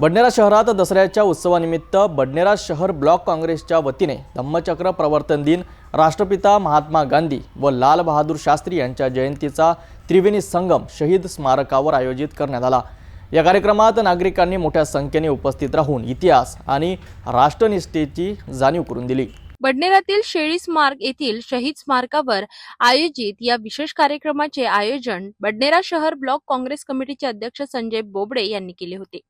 बडनेरा शहरात दसऱ्याच्या उत्सवानिमित्त बडनेरा शहर ब्लॉक काँग्रेसच्या वतीने धम्मचक्र प्रवर्तन दिन राष्ट्रपिता महात्मा गांधी व लाल बहादूर शास्त्री यांच्या जयंतीचा त्रिवेणी संगम शहीद स्मारकावर आयोजित करण्यात आला. या कार्यक्रमात नागरिकांनी मोठ्या संख्येने उपस्थित राहून इतिहास आणि राष्ट्रनिष्ठेची जाणीव करून दिली. बडनेरातील शेळी स्मारक येथील शहीद स्मारकावर आयोजित या विशेष कार्यक्रमाचे आयोजन बडनेरा शहर ब्लॉक काँग्रेस कमिटीचे अध्यक्ष संजय बोबडे यांनी केले होते.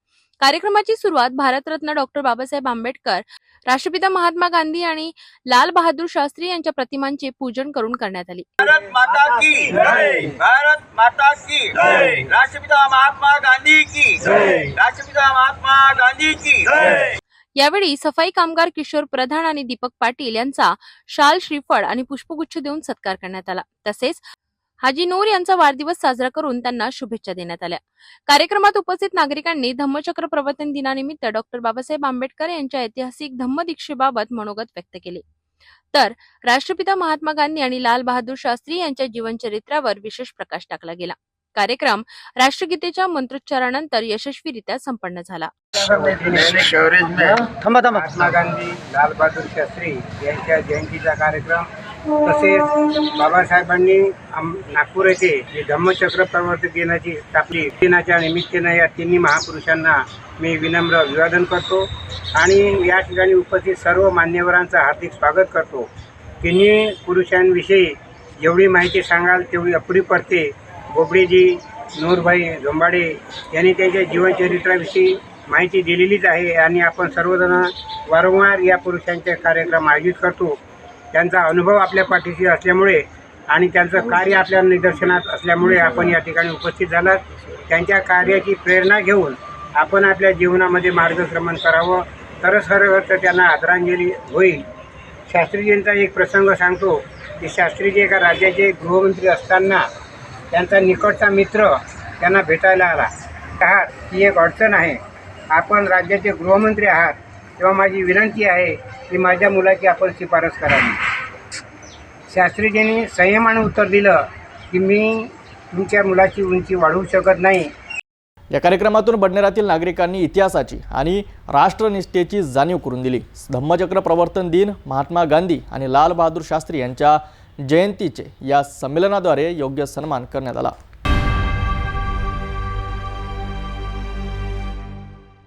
कार्यक्रमाची सुरुवात भारतरत्न डॉक्टर बाबासाहेब आंबेडकर राष्ट्रपिता महात्मा गांधी आणि लाल बहादूर शास्त्री यांच्या प्रतिमांचे पूजन करून करण्यात आली. भारत माता की भारत माता की राष्ट्रपिता महात्मा गांधी की राष्ट्रपिता महात्मा गांधी की यावेळी सफाई कामगार किशोर प्रधान आणि दीपक पाटील यांचा शाल श्रीफळ आणि पुष्पगुच्छ देऊन सत्कार करण्यात आला. तसेच हाजी नूर यांचा वाढदिवस साजरा करून त्यांना शुभेच्छा देण्यात आल्या. कार्यक्रमात उपस्थित नागरिकांनी धम्मचक्र प्रवर्तन दिनानिमित्त डॉक्टर बाबासाहेब आंबेडकर यांच्या ऐतिहासिक धम्मदीक्षेबाबत मनोगत व्यक्त केले. तर राष्ट्रपिता महात्मा गांधी आणि लाल बहादूर शास्त्री यांच्या जीवनचरित्रावर विशेष प्रकाश टाकला गेला. कार्यक्रम राष्ट्रगीतेच्या मंत्रोच्चारानंतर यशस्वीरित्या संपन्न झाला. महात्मा गांधी लाल बहादूर शास्त्री यांच्या जयंतीचा कार्यक्रम तसेच बाबासाहेबांनी आम- नागपूर येथे जे धम्मचक्र प्रवर्तक दिनाची स्थापली दिनाच्या निमित्तानं या तिन्ही महापुरुषांना मी विनम्र अभिवादन करतो आणि या ठिकाणी उपस्थित सर्व मान्यवरांचं हार्दिक स्वागत करतो. तिन्ही पुरुषांविषयी जेवढी माहिती सांगाल तेवढी अपुरी पडते. बोबडेजी नूरभाई झोंबाडे यांनी त्यांच्या जीवनचरित्राविषयी माहिती दिलेलीच आहे आणि आपण सर्वजण वारंवार या पुरुषांचे कार्यक्रम आयोजित करतो. त्यांचा अनुभव आपल्या पाठीशी असल्यामुळे आणि त्यांचं कार्य आपल्या निदर्शनात असल्यामुळे आपण या ठिकाणी उपस्थित झालात त्यांच्या कार्याची प्रेरणा घेऊन आपण आपल्या जीवनामध्ये मार्गक्रमण करावं. तरच खरं तर त्यांना आदरांजली होईल. शास्त्रीजींचा एक प्रसंग सांगतो की शास्त्रीजी एका राज्याचे गृहमंत्री असताना त्यांचा निकटचा मित्र त्यांना भेटायला आला. आहात ही एक अडचण आहे. आपण राज्याचे गृहमंत्री आहात. तेव्हा माझी विनंती आहे की माझ्या मुलाची आपण शिफारस करावी. शास्त्रीजींनी संयमाने उत्तर दिलं की मी तुमच्या मुलाची उंची वाढवू शकत नाही. या कार्यक्रमातून बडनेरातील नागरिकांनी इतिहासाची आणि राष्ट्रनिष्ठेची जाणीव करून दिली. धम्मचक्र प्रवर्तन दिन महात्मा गांधी आणि लाल बहादूर शास्त्री यांच्या जयंतीचे या संमेलनाद्वारे योग्य सन्मान करण्यात आला.